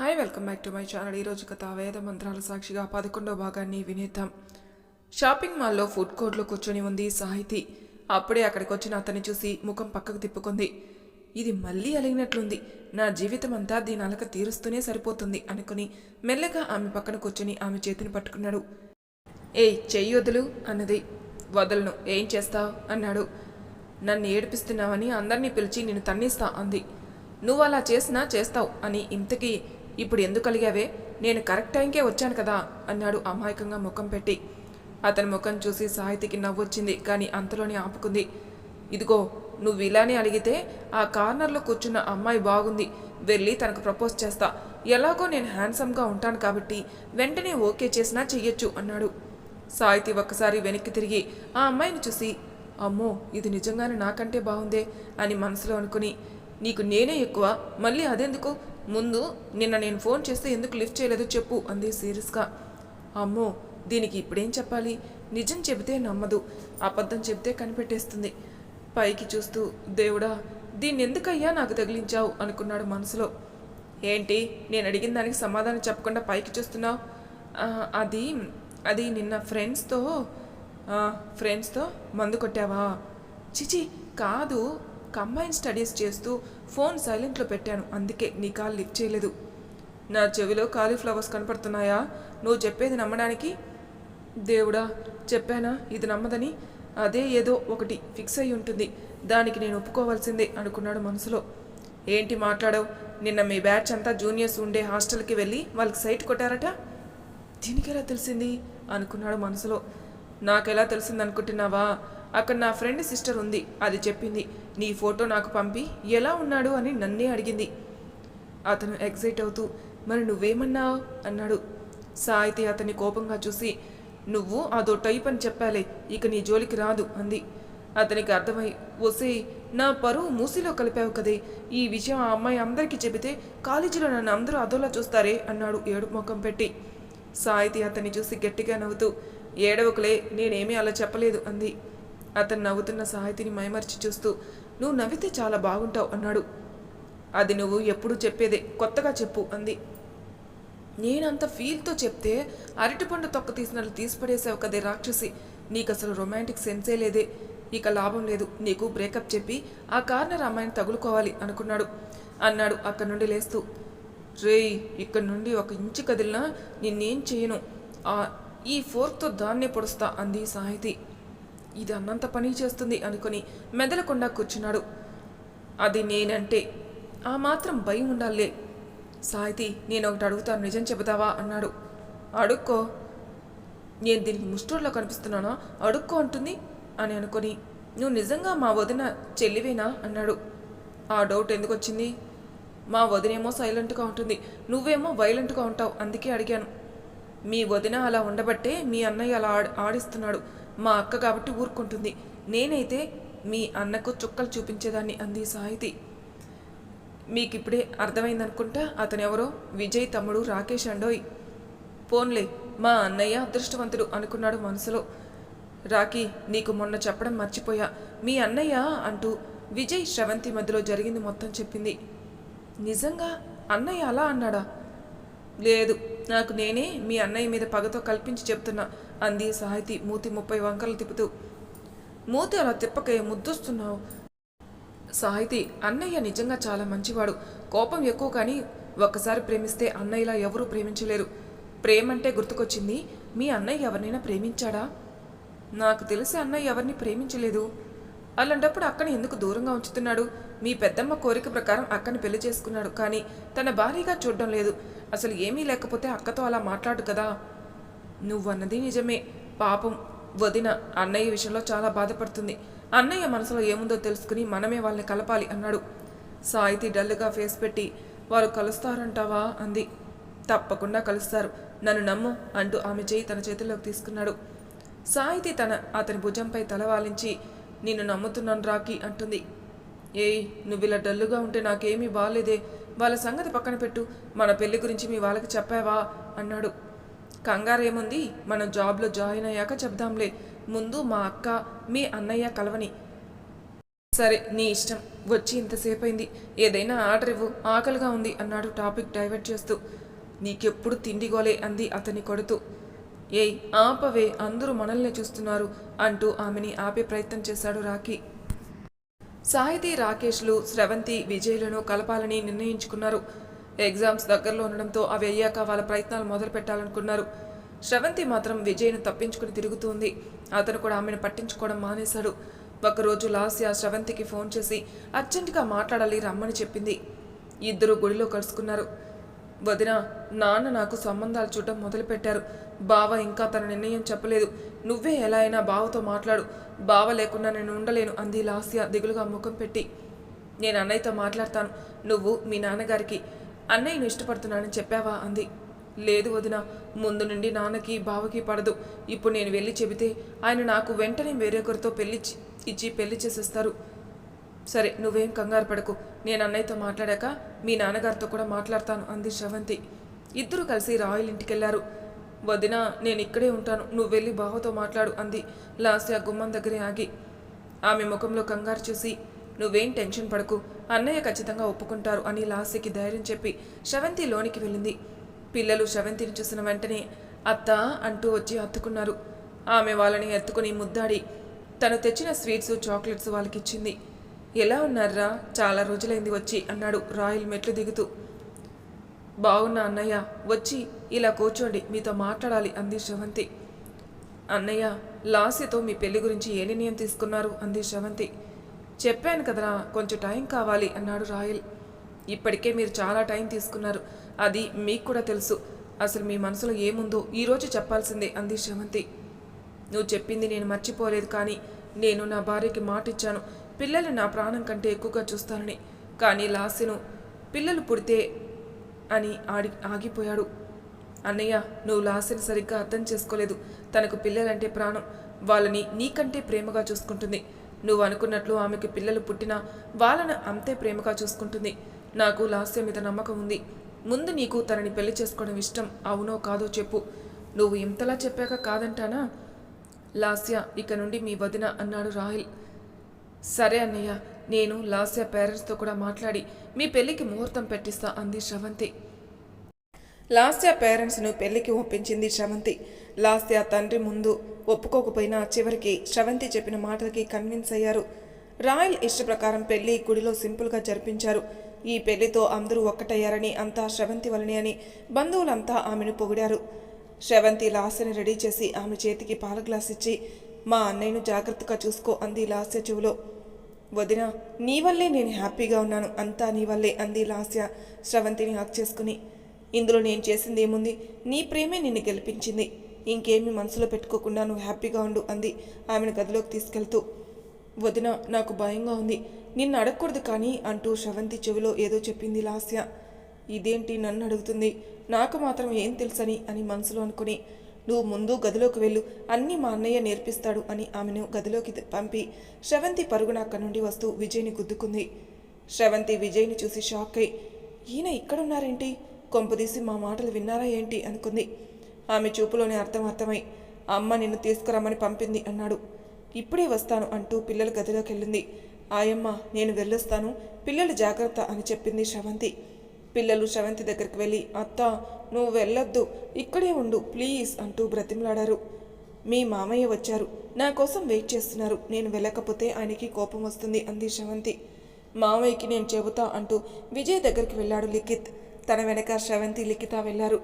Hi welcome back to my channel. ఈరోజు కథ వేద మంత్రాల సాక్షిగా పదకొండో భాగాన్ని వినేద్దాం. షాపింగ్ మాల్లో ఫుడ్ కోర్ట్లో కూర్చొని ఉంది సాహితి. అప్పుడే అక్కడికి వచ్చిన అతన్ని చూసి ముఖం పక్కకు తిప్పుకుంది. ఇది మళ్ళీ అలిగినట్లుంది. నా జీవితం అంతా దీని అలక తీరుస్తూనే సరిపోతుంది అనుకుని మెల్లగా ఆమె పక్కన కూర్చొని ఆమె చేతిని పట్టుకున్నాడు. ఏయ్ చెయ్యి వదులు అన్నది. వదలను ఏం చేస్తావు? అన్నాడు. నన్ను ఏడిపిస్తున్నావని అందరినీ పిలిచి నేను తన్నిస్తా అంది. నువ్వు అలా చేసినా చేస్తావు అని ఇంతకీ ఇప్పుడు ఎందుకు అలిగావే? నేను కరెక్ట్ టైంకే వచ్చాను కదా అన్నాడు అమాయకంగా ముఖం పెట్టి. అతని ముఖం చూసి సాహితికి నవ్వొచ్చింది కానీ అంతలోనే ఆపుకుంది. ఇదిగో నువ్వు ఇలానే అడిగితే ఆ కార్నర్లో కూర్చున్న అమ్మాయి బాగుంది. వెళ్ళి తనకు ప్రపోజ్ చేస్తా. ఎలాగో నేను హ్యాండ్సమ్గా ఉంటాను కాబట్టి వెంటనే ఓకే చేసినా చెయ్యొచ్చు అన్నాడు. సాహితి ఒక్కసారి వెనక్కి తిరిగి ఆ అమ్మాయిని చూసి అమ్మో ఇది నిజంగానే నాకంటే బాగుందే అని మనసులో అనుకుని నీకు నేనే ఎక్కువ. మళ్ళీ అదెందుకు? ముందు నిన్న నేను ఫోన్ చేస్తే ఎందుకు లిఫ్ట్ చేయలేదో చెప్పు అంది సీరియస్గా అమ్మో దీనికి ఇప్పుడేం చెప్పాలి? నిజం చెబితే నమ్మదు అబద్ధం చెబితే కనిపెట్టేస్తుంది. పైకి చూస్తూ దేవుడా దీన్ని ఎందుకయ్యా నాకు తగిలించావు? అనుకున్నాడు మనసులో. ఏంటి? నేను అడిగిన దానికి సమాధానం చెప్పకుండా పైకి చూస్తున్నావు? అది అది నిన్న ఫ్రెండ్స్తో ఫ్రెండ్స్తో మందు కొట్టావా? చిచి కాదు కంబైన్ స్టడీస్ చేస్తూ ఫోన్ సైలెంట్లో పెట్టాను. అందుకే నీ కాల్ లిఫ్ట్ చేయలేదు. నా చెవిలో కాలీఫ్లవర్స్ కనపడుతున్నాయా? నువ్వు చెప్పేది నమ్మడానికి? దేవుడా చెప్పానా? ఇది నమ్మదని? అదే ఏదో ఒకటి ఫిక్స్ అయి ఉంటుంది. దానికి నేను ఒప్పుకోవాల్సిందే అనుకున్నాడు మనసులో. ఏంటి మాట్లాడవు? నిన్న మీ బ్యాచ్ అంతా జూనియర్స్ ఉండే హాస్టల్కి వెళ్ళి వాళ్ళకి సైట్ కొట్టారట? దీనికి ఎలా తెలిసింది? అనుకున్నాడు మనసులో. నాకెలా తెలిసింది అనుకుంటున్నావా అక్కడ నా ఫ్రెండ్ సిస్టర్ ఉంది. అది చెప్పింది. నీ ఫోటో నాకు పంపి ఎలా ఉన్నాడు అని నన్నే అడిగింది. అతను ఎగ్జైట్ అవుతూ మరి నువ్వేమన్నావు? అన్నాడు. సాయితి అతన్ని కోపంగా చూసి నువ్వు అదో టైప్ అని చెప్పాలే ఇక నీ జోలికి రాదు అంది. అతనికి అర్థమై ఒసే నా పరువు మూసిలో కలిపావు కదే. ఈ విషయం ఆ అమ్మాయి అందరికీ చెబితే కాలేజీలో నన్ను అందరూ అదోలా చూస్తారే అన్నాడు ఏడు ముఖం పెట్టి. సాయితి అతన్ని చూసి గట్టిగా నవ్వుతూ ఏడవకులే నేనేమీ అలా చెప్పలేదు అంది. అతను నవ్వుతున్న సాహితిని మైమర్చి చూస్తూ నువ్వు నవ్వితే చాలా బాగుంటావు అన్నాడు. అది నువ్వు ఎప్పుడు చెప్పేదే కొత్తగా చెప్పు అంది. నేనంత ఫీల్తో చెప్తే అరటిపండు తొక్క తీసినట్లు తీసిపడేసావు కదే రాక్షసి. నీకు అసలు రొమాంటిక్ సెన్సే లేదే. ఇక లాభం లేదు. నీకు బ్రేకప్ చెప్పి ఆ కార్నర్ అమ్మాయిని తగులుకోవాలి అనుకున్నాడు. అన్నాడు అక్కడి నుండి లేస్తూ. రేయ్ ఇక్కడి నుండి ఒక ఇంచు కదిలినా నిన్నేం చేయను. ఆ ఈ ఫోర్క్తో దాన్నే పొడుస్తా అంది సాహితి. ఇది అన్నంత పని చేస్తుంది అనుకుని మెదలకుండా కూర్చున్నాడు. అది నేనంటే ఆ మాత్రం భయం ఉండాలే. సాయితి నేను ఒకటి అడుగుతాను. నిజం చెబుతావా? అన్నాడు. అడుక్కో. నేను దీనికి ముష్టూరులో కనిపిస్తున్నానా? అడుక్కో అంటుంది అని అనుకొని. నువ్వు నిజంగా మా వదిన చెల్లివేనా? అన్నాడు. ఆ డౌట్ ఎందుకు వచ్చింది? మా వదినేమో సైలెంట్గా ఉంటుంది. నువ్వేమో వైలెంట్గా ఉంటావు. అందుకే అడిగాను. మీ వదిన అలా ఉండబట్టే మీ అన్నయ్య అలా ఆడి ఆడిస్తున్నాడు. మా అక్క కాబట్టి ఊరుకుంటుంది. నేనైతే మీ అన్నకు చుక్కలు చూపించేదాన్ని అంది సాహితి. మీకు ఇప్పుడే అర్థమైందనుకుంటా అతను ఎవరో విజయ్ తమ్ముడు రాకేష్ అండోయ్. పోన్లే మా అన్నయ్య అదృష్టవంతుడు అనుకున్నాడు మనసులో. రాకీ నీకు మొన్న చెప్పడం మర్చిపోయా. మీ అన్నయ్య అంటూ విజయ్ శ్రవంతి మధ్యలో జరిగింది మొత్తం చెప్పింది. నిజంగా అన్నయ్య అలా అన్నాడా? లేదు. నాకు నేనే మీ అన్నయ్య మీద పగతో కల్పించి చెప్తున్నా అంది సాహితి మూతి ముప్పై వంకలు తిప్పుతూ. మూతి అలా తిప్పకే ముద్దొస్తున్నావు? సాహితి అన్నయ్య నిజంగా చాలా మంచివాడు. కోపం ఎక్కువ కానీ ఒక్కసారి ప్రేమిస్తే అన్నయ్యలా ఎవరూ ప్రేమించలేరు. ప్రేమంటే గుర్తుకొచ్చింది మీ అన్నయ్య ఎవరినైనా ప్రేమించాడా? నాకు తెలిసి అన్నయ్య ఎవరిని ప్రేమించలేదు. అలాంటప్పుడు అక్కని ఎందుకు దూరంగా ఉంచుతున్నాడు? మీ పెద్దమ్మ కోరిక ప్రకారం అక్కని పెళ్ళి చేసుకున్నాడు. కానీ తన భార్యగా చూడడం లేదు. అసలు ఏమీ లేకపోతే అక్కతో అలా మాట్లాడు కదా? నువ్వన్నది నిజమే. పాపం వదిన అన్నయ్య విషయంలో చాలా బాధపడుతుంది. అన్నయ్య మనసులో ఏముందో తెలుసుకుని మనమే వాళ్ళని కలపాలి అన్నాడు. సాయితి డల్గా ఫేస్ పెట్టి వారు కలుస్తారంటావా? అంది. తప్పకుండా కలుస్తారు. నన్ను నమ్ము అంటూ ఆమె చేయి తన చేతుల్లోకి తీసుకున్నాడు. సాయితి తన అతని భుజంపై తల వాలించి నిన్ను నమ్ముతున్నాను రాకీ అంటుంది. ఏయ్ నువ్వు ఇలా డల్లుగా ఉంటే నాకేమీ బాగాలేదే వాళ్ళ సంగతి పక్కన పెట్టు. మన పెళ్ళి గురించి మీ వాళ్ళకి చెప్పావా? అన్నాడు. కంగారేముంది మనం జాబ్లో జాయిన్ అయ్యాక చెప్దాంలే. ముందు మా అక్క మీ అన్నయ్య కలవని. సరే నీ ఇష్టం. వచ్చి ఇంతసేపు అయింది ఏదైనా ఆర్డర్ ఇవ్వు. ఆకలిగా ఉంది అన్నాడు టాపిక్ డైవర్ట్ చేస్తూ. నీకెప్పుడు తిండిగోలే అంది అతని కొడుతూ. ఏయ్ ఆపవే అందరూ మనల్ని చూస్తున్నారు అంటూ ఆమెని ఆపే ప్రయత్నం చేశాడు రాఖీ. సాహితీ రాకేష్లు స్రవంతి విజయ్లను కలపాలని నిర్ణయించుకున్నారు. ఎగ్జామ్స్ దగ్గరలో ఉండడంతో అవి అయ్యాక వాళ్ళ ప్రయత్నాలు మొదలు పెట్టాలనుకున్నారు స్రవంతి మాత్రం విజయ్ను తప్పించుకుని తిరుగుతుంది. అతను కూడా ఆమెను పట్టించుకోవడం మానేశాడు. ఒకరోజు లాస్య స్రవంతికి ఫోన్ చేసి అర్జెంటుగా మాట్లాడాలి రమ్మని చెప్పింది. ఇద్దరు గుడిలో కలుసుకున్నారు. వదిన నాన్న నాకు సంబంధాలు చూడటం మొదలుపెట్టారు. బావ ఇంకా తన నిర్ణయం చెప్పలేదు. నువ్వే ఎలా అయినా బావతో మాట్లాడు. బావ లేకుండా నేను ఉండలేను అంది లాస్య దిగులుగా ముఖం పెట్టి. నేను అన్నయ్యతో మాట్లాడతాను. నువ్వు మీ నాన్నగారికి అన్నయ్యను ఇష్టపడుతున్నానని చెప్పావా అంది. లేదు వదిన ముందు నుండి నాన్నకి బావకి పడదు. ఇప్పుడు నేను వెళ్ళి చెబితే ఆయన నాకు వెంటనే వేరొకరితో పెళ్ళి ఇచ్చి పెళ్ళి చేసేస్తారు. సరే నువ్వేం కంగారు పడకు. నేను అన్నయ్యతో మాట్లాడాక మీ నాన్నగారితో కూడా మాట్లాడతాను అంది శ్రవంతి. ఇద్దరు కలిసి రాయల్ ఇంటికెళ్ళారు. వదిన నేను ఇక్కడే ఉంటాను నువ్వు వెళ్ళి బావతో మాట్లాడు అంది. లాస్య గుమ్మం దగ్గరే ఆగి. ఆమె ముఖంలో కంగారు చూసి నువ్వేం టెన్షన్ పడకు అన్నయ్య ఖచ్చితంగా ఒప్పుకుంటారు అని లాస్యకి ధైర్యం చెప్పి శవంతి లోనికి వెళ్ళింది. పిల్లలు శవంతిని చూసిన వెంటనే అత్త అంటూ వచ్చి హత్తుకున్నారు. ఆమె వాళ్ళని ఎత్తుకుని ముద్దాడి తను తెచ్చిన స్వీట్స్ చాక్లెట్స్ వాళ్ళకిచ్చింది. ఎలా ఉన్నారా చాలా రోజులైంది వచ్చి అన్నాడు రాయల్ మెట్లు దిగుతూ. బాగున్నా అన్నయ్య వచ్చి ఇలా కూర్చోండి మీతో మాట్లాడాలి అంది శ్రవంతి. అన్నయ్య లాస్యతో మీ పెళ్ళి గురించి ఏ నిర్ణయం తీసుకున్నారు? అంది శ్రవంతి. చెప్పాను కదరా కొంచెం టైం కావాలి అన్నాడు రాయల్. ఇప్పటికే మీరు చాలా టైం తీసుకున్నారు అది మీకు కూడా తెలుసు. అసలు మీ మనసులో ఏముందో ఈరోజు చెప్పాల్సిందే అంది శ్రవంతి. నువ్వు చెప్పింది నేను మర్చిపోలేదు కానీ నేను నా భార్యకి మాట ఇచ్చాను పిల్లలు నా ప్రాణం కంటే ఎక్కువగా చూస్తానని కానీ లాస్యను పిల్లలు పుడితే అని ఆడి ఆగిపోయాడు. అన్నయ్య నువ్వు లాస్యను సరిగ్గా అర్థం చేసుకోలేదు. తనకు పిల్లలంటే ప్రాణం. వాళ్ళని నీకంటే ప్రేమగా చూసుకుంటుంది. నువ్వు అనుకున్నట్లు ఆమెకి పిల్లలు పుట్టినా వాళ్ళని అంతే ప్రేమగా చూసుకుంటుంది. నాకు లాస్య మీద నమ్మకం ఉంది. ముందు నీకు తనని పెళ్ళి చేసుకోవడం ఇష్టం అవునో కాదో చెప్పు. నువ్వు ఇంతలా చెప్పాక కాదంటానా? లాస్య ఇక నుండి మీ వదిన అన్నాడు రాహిల్. సరే అన్నయ్య నేను లాస్య పేరెంట్స్తో కూడా మాట్లాడి మీ పెళ్ళికి ముహూర్తం పెట్టిస్తా అంది శ్రవంతి. లాస్య పేరెంట్స్ను పెళ్ళికి ఒప్పించింది శ్రవంతి. లాస్య తండ్రి ముందు ఒప్పుకోకపోయినా చివరికి శ్రవంతి చెప్పిన మాటలకి కన్విన్స్ అయ్యారు. రాయల్ ఇష్ట ప్రకారం పెళ్ళి గుడిలో సింపుల్గా జరిపించారు. ఈ పెళ్ళితో అందరూ ఒక్కటయ్యారని అంతా శ్రవంతి వలనే అని బంధువులంతా ఆమెను పొగిడారు. శ్రవంతి లాస్యని రెడీ చేసి ఆమె చేతికి పాల గ్లాస్ ఇచ్చి మా అన్నయ్యను జాగ్రత్తగా చూసుకో అంది లాస్య చెవులో. వదిన నీ వల్లే నేను హ్యాపీగా ఉన్నాను అంతా నీ వల్లే అంది లాస్య శ్రవంతిని హక్ చేసుకుని. ఇందులో నేను చేసింది ఏముంది నీ ప్రేమే నిన్ను గెలిపించింది. ఇంకేమీ మనసులో పెట్టుకోకుండా నువ్వు హ్యాపీగా ఉండు అంది ఆమెను గదిలోకి తీసుకెళ్తూ. వదిన నాకు భయంగా ఉంది. నిన్ను అడగకూడదు కానీ అంటూ శ్రవంతి చెవిలో ఏదో చెప్పింది లాస్య. ఇదేంటి నన్ను అడుగుతుంది? నాకు మాత్రం ఏం తెలుసని అని మనసులో అనుకుని నువ్వు ముందు గదిలోకి వెళ్ళు. అన్నీ మా అన్నయ్య నేర్పిస్తాడు అని ఆమెను గదిలోకి పంపి శ్రవంతి పరుగున అక్కడి నుండి వస్తూ విజయ్ని గుద్దుకుంది. శ్రవంతి విజయ్ని చూసి షాక్ అయి ఈయన ఇక్కడున్నారేంటి? కొంపదీసి మా మాటలు విన్నారా ఏంటి? అనుకుంది. ఆమె చూపులోనే అర్థం అర్థమై అమ్మ నిన్ను తీసుకురమ్మని పంపింది అన్నాడు. ఇప్పుడే వస్తాను అంటూ పిల్లల గదిలోకి వెళ్ళింది. ఆయమ్మ నేను వెళ్ళొస్తాను. పిల్లలు జాగ్రత్త అని చెప్పింది శ్రవంతి. పిల్లలు శ్రవంతి దగ్గరికి వెళ్ళి అత్త నువ్వు వెళ్ళొద్దు ఇక్కడే ఉండు ప్లీజ్ అంటూ బ్రతిమలాడారు. మీ మామయ్య వచ్చారు. నా కోసం వెయిట్ చేస్తున్నారు. నేను వెళ్ళకపోతే ఆయనకి కోపం వస్తుంది అంది శ్రవంతి. మామయ్యకి నేను చెబుతా అంటూ విజయ్ దగ్గరికి వెళ్ళాడు లిఖిత్. తన వెనక శ్రవంతి లిఖిత వెళ్ళారు.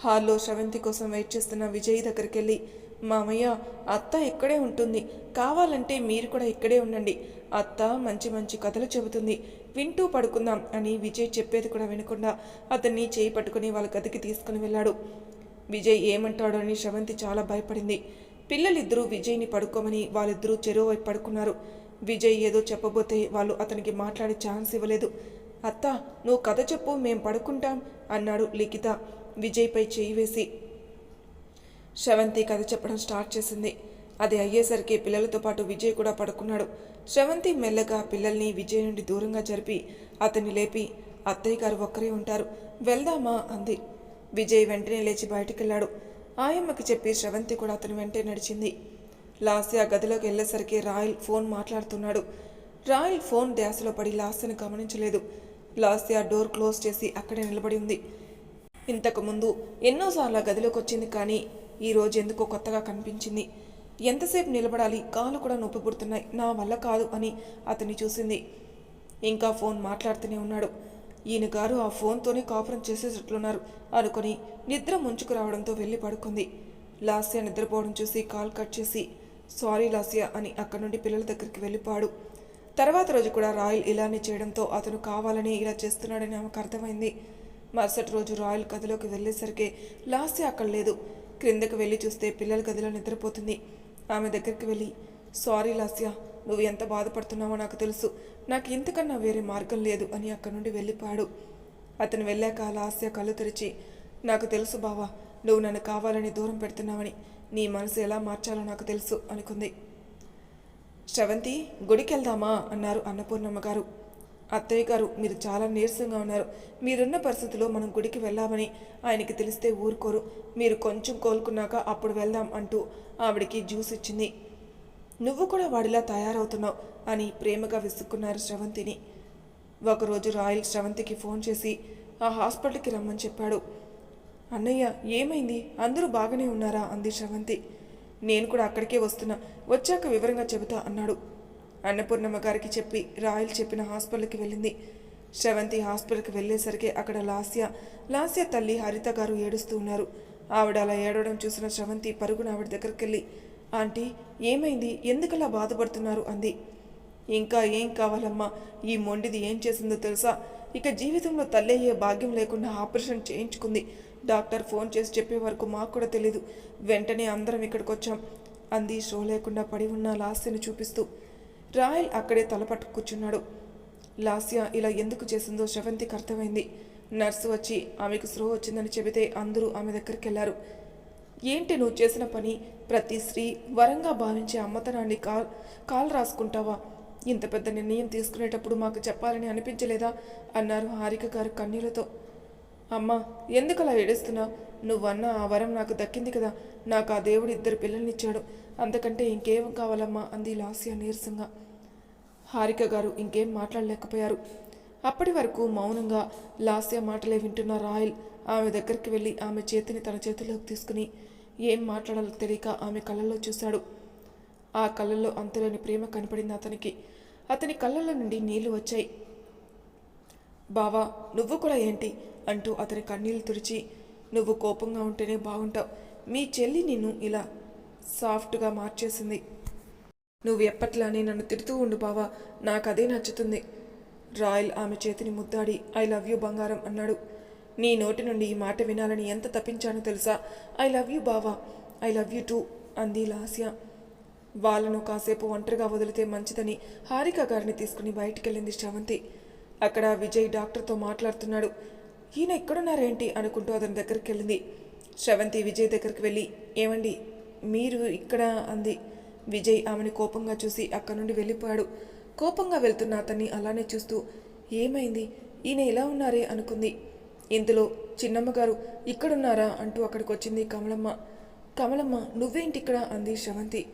హాల్లో శ్రవంతి కోసం వెయిట్ చేస్తున్న విజయ్ దగ్గరికి వెళ్ళి మామయ్య అత్త ఇక్కడే ఉంటుంది. కావాలంటే మీరు కూడా ఇక్కడే ఉండండి. అత్త మంచి మంచి కథలు చెబుతుంది. వింటూ పడుకుందాం అని విజయ్ చెప్పేది కూడా వినకుండా అతన్ని చేయి పట్టుకుని వాళ్ళ గదికి తీసుకుని వెళ్ళాడు. విజయ్ ఏమంటాడో అని శ్రవంతి చాలా భయపడింది. పిల్లలిద్దరూ విజయ్ని పడుకోమని వాళ్ళిద్దరూ చెరువు వైపు పడుకున్నారు. విజయ్ ఏదో చెప్పబోతే వాళ్ళు అతనికి మాట్లాడే ఛాన్స్ ఇవ్వలేదు. అత్త నువ్వు కథ చెప్పు మేం పడుకుంటాం అన్నాడు లిఖిత. విజయ్పై చేయి వేసి శ్రవంతి కథ చెప్పడం స్టార్ట్ చేసింది. అది అయ్యేసరికి పిల్లలతో పాటు విజయ్ కూడా పడుకున్నాడు. శ్రవంతి మెల్లగా పిల్లల్ని విజయ్ నుండి దూరంగా జరిపి అతన్ని లేపి అత్తయ్య గారు ఒక్కరే ఉంటారు వెళ్దామా అంది. విజయ్ వెంటనే లేచి బయటికెళ్ళాడు. ఆయమ్మకి చెప్పి శ్రవంతి కూడా అతని వెంటే నడిచింది. లాస్య గదిలోకి వెళ్ళేసరికి రాయల్ ఫోన్ మాట్లాడుతున్నాడు. రాయల్ ఫోన్ ధ్యాసలో పడి లాస్యను గమనించలేదు. లాస్య డోర్ క్లోజ్ చేసి అక్కడే నిలబడి ఉంది. ఇంతకుముందు ఎన్నోసార్లు గదిలోకి వచ్చింది కానీ ఈరోజు ఎందుకో కొత్తగా కనిపించింది. ఎంతసేపు నిలబడాలి? కాళ్ళు కూడా నొప్పి పుడుతున్నాయి. నా వల్ల కాదు అని అతన్ని చూసింది. ఇంకా ఫోన్ మాట్లాడుతూనే ఉన్నాడు. ఈయన గారు ఆ ఫోన్తోనే కాపురం చేసేటట్లున్నారు అనుకొని నిద్ర ముంచుకు రావడంతో వెళ్ళి పడుకుంది. లాస్య నిద్రపోవడం చూసి కాల్ కట్ చేసి సారీ లాస్య అని అక్కడి నుండి పిల్లల దగ్గరికి వెళ్ళిపోయాడు. తర్వాత రోజు కూడా రాయల్ ఇలానే చేయడంతో అతను కావాలని ఇలా చేస్తున్నాడని ఆమెకు అర్థమైంది. మరుసటి రోజు రాయల్ గదిలోకి వెళ్ళేసరికి లాస్య అక్కడ లేదు. క్రిందకు వెళ్ళి చూస్తే పిల్లల గదిలో నిద్రపోతుంది. ఆమె దగ్గరికి వెళ్ళి సారీ లాస్య నువ్వు ఎంత బాధపడుతున్నావో నాకు తెలుసు. నాకు ఇంతకన్నా వేరే మార్గం లేదు అని అక్కడి నుండి వెళ్ళిపోయాడు. అతను వెళ్ళాక లాస్య కళ్ళు తెరిచి నాకు తెలుసు బావా నువ్వు నన్ను కావాలని దూరం పెడుతున్నావని. నీ మనసు ఎలా మార్చాలో నాకు తెలుసు అనుకుంది. శ్రవంతి గుడికి వెళ్దామా అన్నారు అన్నపూర్ణమ్మ గారు. అత్తయ్య గారు మీరు చాలా నీరసంగా ఉన్నారు. మీరున్న పరిస్థితిలో మనం గుడికి వెళ్ళామని ఆయనకి తెలిస్తే ఊరుకోరు. మీరు కొంచెం కోలుకున్నాక అప్పుడు వెళ్దాం అంటూ ఆవిడికి జ్యూస్ ఇచ్చింది. నువ్వు కూడా వాడిలా తయారవుతున్నావు అని ప్రేమగా విసుక్కున్నారు శ్రవంతిని ఒకరోజు రాయల్ శ్రవంతికి ఫోన్ చేసి ఆ హాస్పిటల్కి రమ్మని చెప్పాడు. అన్నయ్య ఏమైంది? అందరూ బాగానే ఉన్నారా? అంది శ్రవంతి నేను కూడా అక్కడికే వస్తున్నా. వచ్చాక వివరంగా చెబుతా అన్నాడు. అన్నపూర్ణమ్మ గారికి చెప్పి రాయల్ చెప్పిన హాస్పిటల్కి వెళ్ళింది. శ్రవంతి హాస్పిటల్కి వెళ్ళేసరికి అక్కడ లాస్య లాస్య తల్లి హరిత గారు ఏడుస్తూ ఉన్నారు. ఆవిడ అలా ఏడవడం చూసిన శ్రవంతి పరుగున ఆవిడ దగ్గరికి వెళ్ళి ఆంటీ ఏమైంది? ఎందుకలా బాధపడుతున్నారు? అంది. ఇంకా ఏం కావాలమ్మా? ఈ మొండిది ఏం చేసిందో తెలుసా? ఇక జీవితంలో తల్లయ్యే భాగ్యం లేకుండా ఆపరేషన్ చేయించుకుంది. డాక్టర్ ఫోన్ చేసి చెప్పే వరకు మాకు కూడా తెలీదు. వెంటనే అందరం ఇక్కడికి వచ్చాం అంది. షో లేకుండా పడి ఉన్న లాస్యను చూపిస్తూ రాయల్ అక్కడే తలపట్టు కూర్చున్నాడు. లాస్య ఇలా ఎందుకు చేసిందో శ్రవంతికి అర్థమైంది. నర్సు వచ్చి ఆమెకు స్లో వచ్చిందని చెబితే అందరూ ఆమె దగ్గరికి వెళ్ళారు ఏంటి నువ్వు చేసిన పని? ప్రతి స్త్రీ వరంగా భావించే అమ్మతనాన్ని కాల్ కాల్ రాసుకుంటావా? ఇంత పెద్ద నిర్ణయం తీసుకునేటప్పుడు మాకు చెప్పాలని అనిపించలేదా? అన్నారు హారిక గారు కన్నీళ్ళతో. అమ్మా ఎందుకు అలా ఏడుస్తున్నావు నువ్వన్న ఆ వరం నాకు దక్కింది కదా. నాకు ఆ దేవుడు ఇద్దరు పిల్లల్నిచ్చాడు. అంతకంటే ఇంకేం కావాలమ్మా? అంది లాస్య నీరసంగా. హారిక గారు ఇంకేం మాట్లాడలేకపోయారు. అప్పటి వరకు మౌనంగా లాస్య మాటలే వింటున్న రాయల్ ఆమె దగ్గరికి వెళ్ళి ఆమె చేతిని తన చేతిలోకి తీసుకుని ఏం మాట్లాడాలో తెలియక ఆమె కళ్ళల్లో చూశాడు. ఆ కళ్ళల్లో అంతులేని ప్రేమ కనపడింది అతనికి. అతని కళ్ళల్లో నుండి నీళ్ళు వచ్చాయి. బావా నువ్వు కూడా ఏంటి? అంటూ అతని కన్నీళ్ళు తుడిచి నువ్వు కోపంగా ఉంటేనే బాగుంటావు. మీ చెల్లి నిన్ను ఇలా సాఫ్ట్గా మార్చేసింది. నువ్వు ఎప్పట్లానే నన్ను తిడుతూ ఉండు బావా. నాకు నచ్చుతుంది. రాయల్ ఆమె చేతిని ముద్దాడి ఐ లవ్ యూ బంగారం అన్నాడు. నీ నోటి నుండి ఈ మాట వినాలని ఎంత తప్పించానో తెలుసా? ఐ లవ్ యూ బావా. ఐ లవ్ యూ టూ అంది లాస్య. వాళ్ళను కాసేపు ఒంటరిగా వదిలితే మంచిదని హారిక గారిని తీసుకుని బయటికెళ్ళింది శ్రవంతి. అక్కడ విజయ్ డాక్టర్తో మాట్లాడుతున్నాడు. ఈయన ఎక్కడున్నారేంటి? అనుకుంటూ అతని దగ్గరికి వెళ్ళింది శ్రవంతి విజయ్ దగ్గరికి వెళ్ళి ఏమండి మీరు ఇక్కడ అంది. విజయ్ ఆమెని కోపంగా చూసి అక్కడి నుండి వెళ్ళిపోయాడు. కోపంగా వెళ్తున్న అతన్ని అలానే చూస్తూ ఏమైంది? ఈయన ఎలా ఉన్నారే? అనుకుంది. ఇందులో చిన్నమ్మగారు ఇక్కడున్నారా? అంటూ అక్కడికి వచ్చింది కమలమ్మ. కమలమ్మ నువ్వేంటి ఇక్కడ అంది శ్రవంతి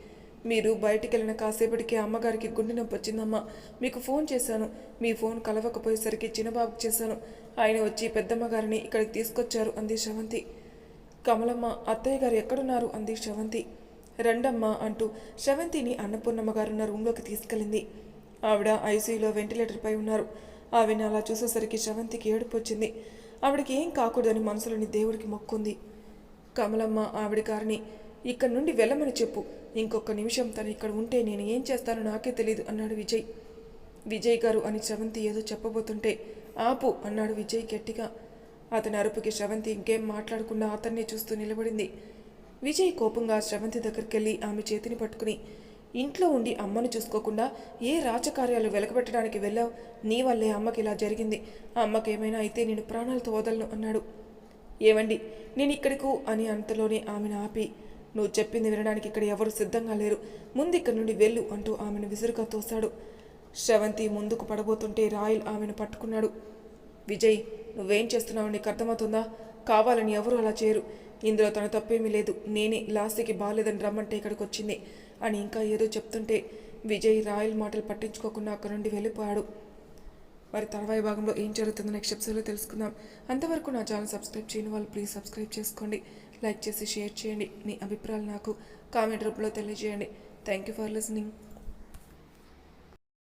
మీరు బయటికి వెళ్ళిన కాసేపటికి అమ్మగారికి గుండె నొప్పి వచ్చిందమ్మా. మీకు ఫోన్ చేశాను. మీ ఫోన్ కలవకపోయేసరికి చిన్నబాబుకి చేశాను. ఆయన వచ్చి పెద్దమ్మ గారిని ఇక్కడికి తీసుకొచ్చారు అంది శ్రవంతి కమలమ్మ అత్తయ్య గారు ఎక్కడున్నారు? అంది శ్రవంతి రండమ్మా అంటూ శ్రవంతిని అన్నపూర్ణమ్మగారున్న రూమ్లోకి తీసుకెళ్ళింది. ఆవిడ ఐసీయూలో వెంటిలేటర్పై ఉన్నారు. ఆవిని అలా చూసేసరికి శ్రవంతికి ఏడుపు వచ్చింది. ఆవిడకి ఏం కాకూడదని మనసులోని దేవుడికి మొక్కుంది. కమలమ్మ ఆవిడ గారిని ఇక్కడి నుండి వెళ్ళమని చెప్పు. ఇంకొక నిమిషం తను ఇక్కడ ఉంటే నేను ఏం చేస్తానో నాకే తెలియదు అన్నాడు విజయ్. విజయ్ గారు అని శ్రవంతి ఏదో చెప్పబోతుంటే ఆపు అన్నాడు విజయ్ గట్టిగా. అతని అరుపుకి శ్రవంతి ఇంకేం మాట్లాడకుండా అతన్నే చూస్తూ నిలబడింది. విజయ్ కోపంగా శ్రవంతి దగ్గరికి వెళ్ళి ఆమె చేతిని పట్టుకుని ఇంట్లో ఉండి అమ్మను చూసుకోకుండా ఏ రాజకార్యాలు వెలకబెట్టడానికి వెళ్ళావు? నీ వల్లే అమ్మకి ఇలా జరిగింది. అమ్మకేమైనా అయితే నేను ప్రాణాలతో వదలను అన్నాడు. ఏవండి నేను ఇక్కడికు అని అంతలోనే ఆమెను ఆపి నువ్వు చెప్పింది వినడానికి ఇక్కడ ఎవరు సిద్ధంగా లేరు. ముందు ఇక్కడి నుండి వెళ్ళు అంటూ ఆమెను విసురుగా తోశాడు. శ్రవంతి ముందుకు పడబోతుంటే రాయల్ ఆమెను పట్టుకున్నాడు. విజయ్ నువ్వేం చేస్తున్నావు నీకు అర్థమవుతుందా? కావాలని ఎవరు అలా చేయరు. ఇందులో తన తప్పేమీ లేదు. నేనే లాస్ట్కి బాగాలేదని రమ్మంటే ఇక్కడికి వచ్చింది అని ఇంకా ఏదో చెప్తుంటే విజయ్ రాయల్ మాటలు పట్టించుకోకుండా అక్కడి నుండి వెళ్ళిపోయాడు. మరి తర్వాయి భాగంలో ఏం జరుగుతుందో నెక్స్ట్ ఎపిసోడ్లో తెలుసుకుందాం. అంతవరకు నా ఛానల్ సబ్స్క్రైబ్ చేయని వాళ్ళు ప్లీజ్ సబ్స్క్రైబ్ చేసుకోండి. లైక్ చేసి షేర్ చేయండి. మీ అభిప్రాయాలు నాకు కామెంట్ రూపంలో తెలియజేయండి. Thank you for listening